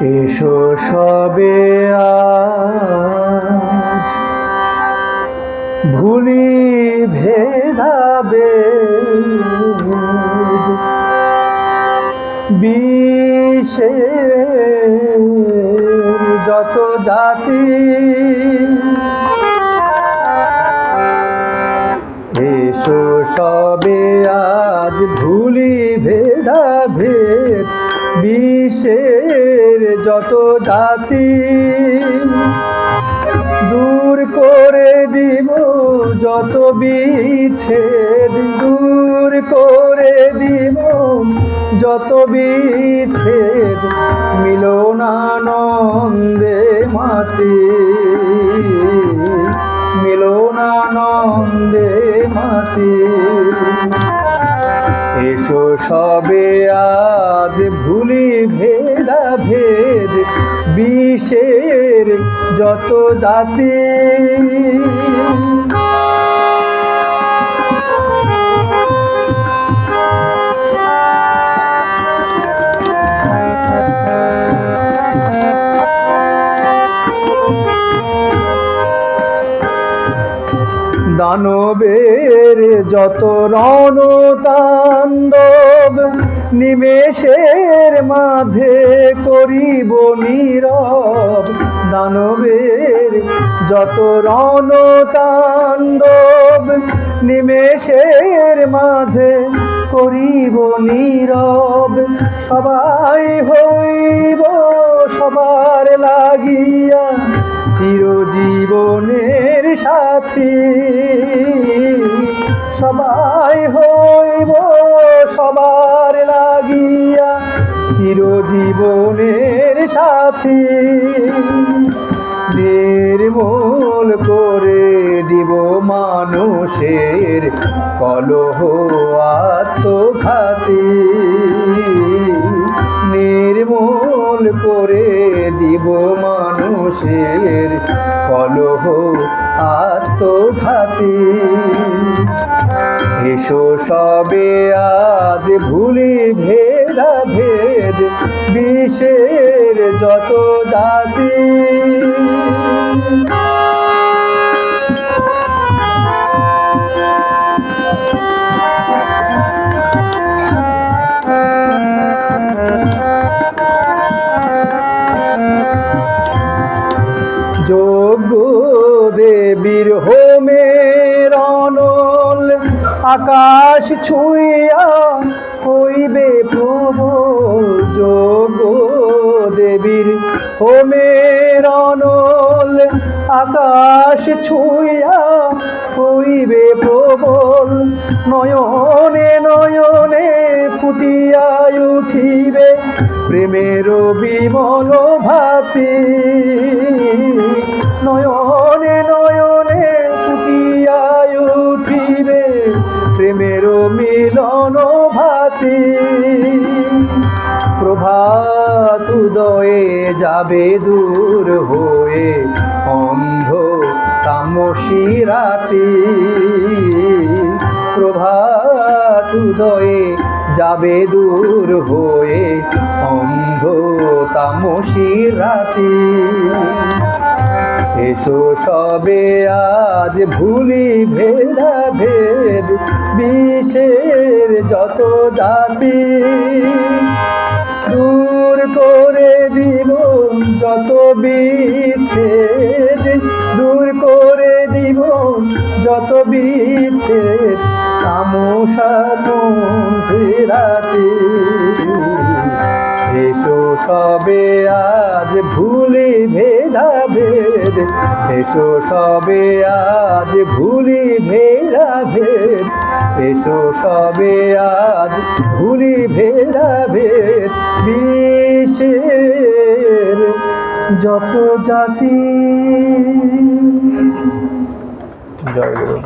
এসো সবে আজ। ভুলি ভেদাবে বিষে যত জাতি। এসো সবে আজ ভুলি ভেদা ভেদ বিষের যত জাতি দূর করে দিব, যত বিচ্ছেদ দূর করে দিব, যত বিচ্ছেদ মিলনানন্দে মাতি। মিলনানন্দে মাতি। এসো সবে আজ ভুলি ভেদা ভেদ বিষের যত জাতি। দানবের যত রণতাণ্ডব নিমেষের মাঝে করিব নীরব দানবের যত রণতাণ্ডব, নিমেষের মাঝে করিব নীরব। সবাই হইব সবার লাগিয়া, চিরজীবনের সাথী। চিরজীবনের সাথী। নির্মূল করে দিব মানুষের কলহ আত্মঘাতী। নির্মূল করে দিব মানুষের কলহ আত্মঘাতী। এসো সবে আজ ভুলি ভেদা ভেদ বিষের যত জাতি। যোগ্য দেবীর হোমের অনল আকাশ ছুঁইয়া আকাশ ছুঁইয়া হইবে প্রবল, নয়নে নয়নে ফুটিয়া উঠিবে প্রেমের বিমল ভাতি। নয়নে নয়নে ফুটিয়া উঠিবে প্রেমের মিলন ভাতি। প্রভাত উদয়ে যাবে দূর হয়ে অন্ধ তামসী রাতি প্রভাত উদয়ে যাবে দূর হয়ে অন্ধ তামসী রাতি। এসো সবে আজ ভুলি ভেদা ভেদ বিষের যত জাতি। দূর যত বিচ্ছেদ? দূর করে দিব যত বিচ্ছেদ। রাতে এসো সবে আজ ভুলি ভেদাভেদ। এসো সবে আজ ভুলি ভেদা ভেদ এসো সবে আজ ভুলি ভেদা ভেদ বিষের যত জাতি। জয় গুরু।